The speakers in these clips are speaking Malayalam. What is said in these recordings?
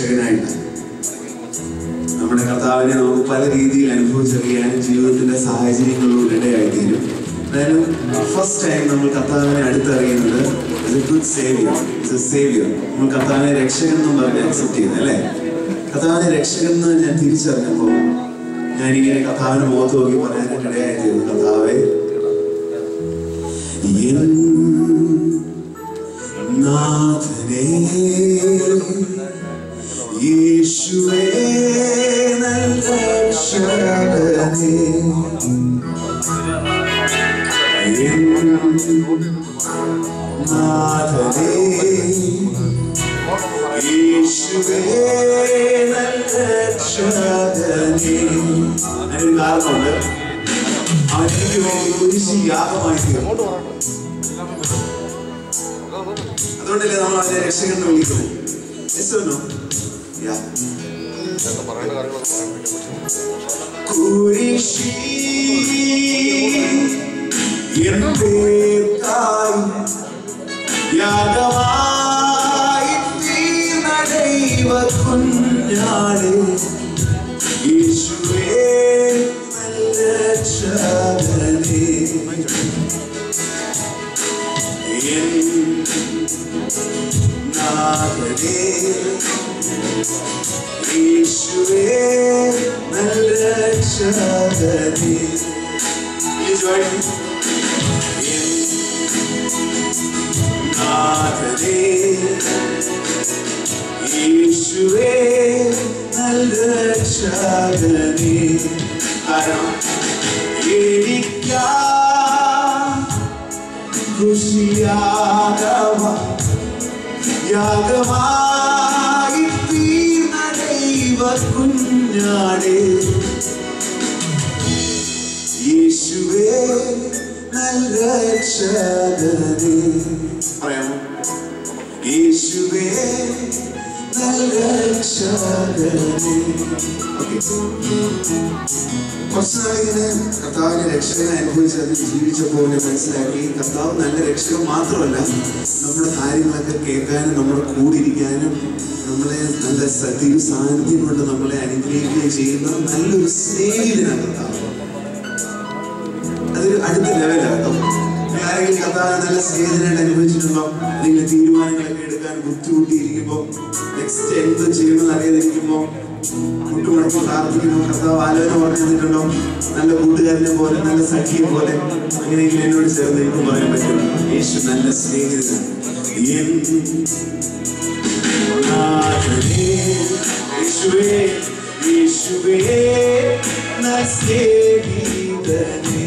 രക്ഷകനായിട്ട് നമ്മുടെ കർത്താവിനെ നമുക്ക് പല രീതിയിൽ അനുഭവിച്ചറിയാനും ജീവിതത്തിന്റെ സാഹചര്യങ്ങളിലൂടെ ഇടയായിത്തീരും. എന്തായാലും ഫസ്റ്റ് ടൈം നമ്മൾ കർത്താവിനെ അടുത്തറിയുന്നത് ഗുഡ് സേവിയർ എ സേവിയർ നമ്മൾ കർത്താവിനെ രക്ഷകൻ എന്ന് പറഞ്ഞ് അക്സെപ്റ്റ് ചെയ്യുന്നത് അല്ലേ? കർത്താവിനെ രക്ഷകൻ എന്ന് ഞാൻ തിരിച്ചറിഞ്ഞപ്പോൾ ഞാനിങ്ങനെ കർത്താവിന്റെ മുഖത്ത് നോക്കി പറയാനായിട്ട് ഇടയായിത്തീരുന്നു കർത്താവെ നാഥനേ യേശുവേ എൻ നാഥനേ യേശുവേ രക്ഷകനേ. അതിനൊരു കാരണമുണ്ട് അവനെനിക്ക് വേണ്ടി കുരിശി യാഗമായി തീർന്നു അതുകൊണ്ടല്ലേ നമ്മൾ അവനെ രക്ഷകൻ വിളിക്കുന്നത് കുരിശി എൻ പേർക്കായി യാഗമായി തീർന്ന ദൈവ കുഞ്ഞാടേ യേശുവേ നല്ല രക്ഷകനേ എൻ Yeshu'e melek şadedi You join me? Nadedi Yeshu'e melek şadedi Hayran Yedikya Kushiyadava കുഞ്ഞാടേ. യേശുവേ നല്ല രക്ഷകനേ. യേശുവേ നല്ല രക്ഷകനേ ഓക്കെ കുറച്ച് നാളിങ്ങനെ കർത്താവിനെ രക്ഷകനെ അനുഭവിച്ച് അതിൽ ജീവിച്ചപ്പോൾ മനസ്സിലാക്കി കർത്താവ് നല്ല രക്ഷകൻ മാത്രമല്ല നമ്മുടെ കാര്യങ്ങളൊക്കെ കേൾക്കാനും നമ്മുടെ കൂടിയിരിക്കാനും നമ്മളെ നല്ല സതീവ് സാന്നിധ്യം കൊണ്ട് നമ്മളെ അനുഗ്രഹിക്കുകയും ചെയ്യുന്ന നല്ലൊരു സ്നേഹിതനാണ് കർത്താവ്. അതൊരു അടുത്ത ലെവലാണ് കേട്ടോ ആരെങ്കിലും കർത്താവിനെ നല്ല സ്നേഹിതനായിട്ട് അനുഭവിച്ചിട്ടുണ്ടോ? നിങ്ങൾ തീരുമാനങ്ങളൊക്കെ എടുക്കാൻ ബുദ്ധിമുട്ടിയിരിക്കുമ്പോൾ നെക്സ്റ്റ് എന്ത് ചെയ്യണമെന്ന് അറിയാതിരിക്കുമ്പോൾ മുട്ടുമുടക്കി പ്രാർത്ഥിക്കുമ്പോൾ കർത്താവ് ആലോചന പറഞ്ഞു നല്ല കൂട്ടുകാരനെ പോലെ നല്ല സഖിയെ പോലെ അങ്ങനെയെങ്കിലും എന്നോട് ചേർന്ന് എനിക്ക് പറയാൻ പറ്റും യേശു നല്ല സ്നേഹിതനാണ് യേശുവേ യേശുവേ സ്നേഹിതനേ.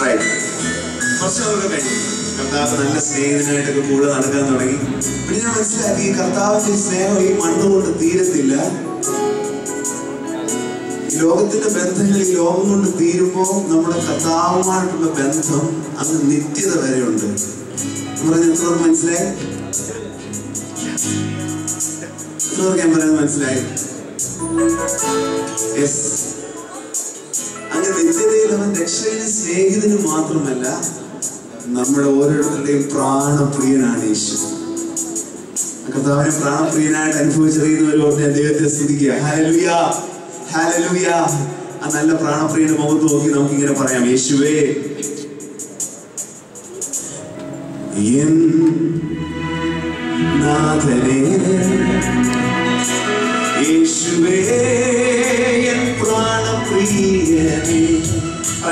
Right. കുറച്ച് നാളൊക്കെ കഴിഞ്ഞു. കർത്താവ് നല്ല സ്നേഹിതനായിട്ടൊക്കെ കൂടെ നടക്കാൻ തുടങ്ങി. പിന്നെ ഞാൻ മനസ്സിലാക്കി ഈ കർത്താവിന്റെ സ്നേഹം ഈ മണ്ണുകൊണ്ട് തീരത്തില്ല. ഈ ലോകത്തിന്റെ ബന്ധങ്ങൾ ഈ ലോകം കൊണ്ട് തീരുമ്പോൾ നമ്മുടെ കർത്താവുമായിട്ടുള്ള ബന്ധം അത് നിത്യത വരെയുണ്ട്. ഉണ്ട് എത്ര മനസ്സിലായി? ഞാൻ പറയുന്നത് മനസ്സിലായി? യെസ് അവൻ രക്ഷകന് സ്നേഹിതന് മാത്രമല്ല നമ്മുടെ ഓരോരുത്തരുടെയും പ്രാണപ്രിയനാണ് യേശു. കർത്താവിനെ പ്രാണപ്രിയനായിട്ട് അനുഭവിച്ചറിയുന്നവരോട് അദ്ദേഹത്തെ ദൈവത്തെ സ്തുതിക്കുക. ആ നല്ല പ്രാണപ്രിയന്റെ മുഖത്ത് നോക്കി നമുക്ക് ഇങ്ങനെ പറയാം. യേശുവേ നാഥനേ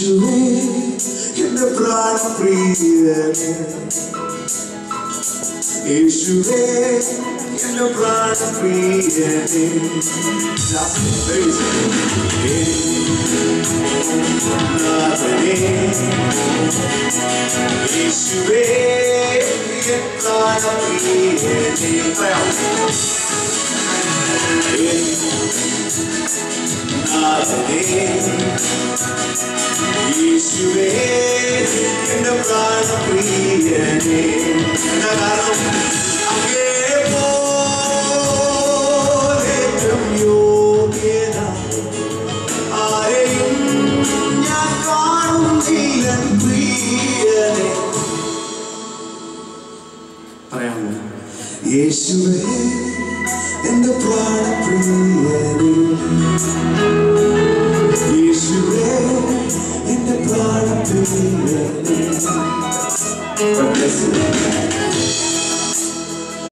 യേശുവേ എന്റെ പ്രാണപ്രിയനേ യേശുവേ എന്റെ പ്രാണപ്രിയനേ യേശുവേ എൻ പ്രാണപ്രിയനേ പറയാം യേശുവേ എന്റെ പ്രാണപ്രിയനേ എന്താ കാരണം അങ്ങേ പോലേറ്റം യോഗ്യത ആരെയും ഞാൻ കാണുന്നില്ല പ്രിയനേ പറയാമോ? യേശുവേ എന്റെ പ്രാണപ്രിയനേ യേശുവേ എന്റെ പ്രാണപ്രിയനേ God bless you.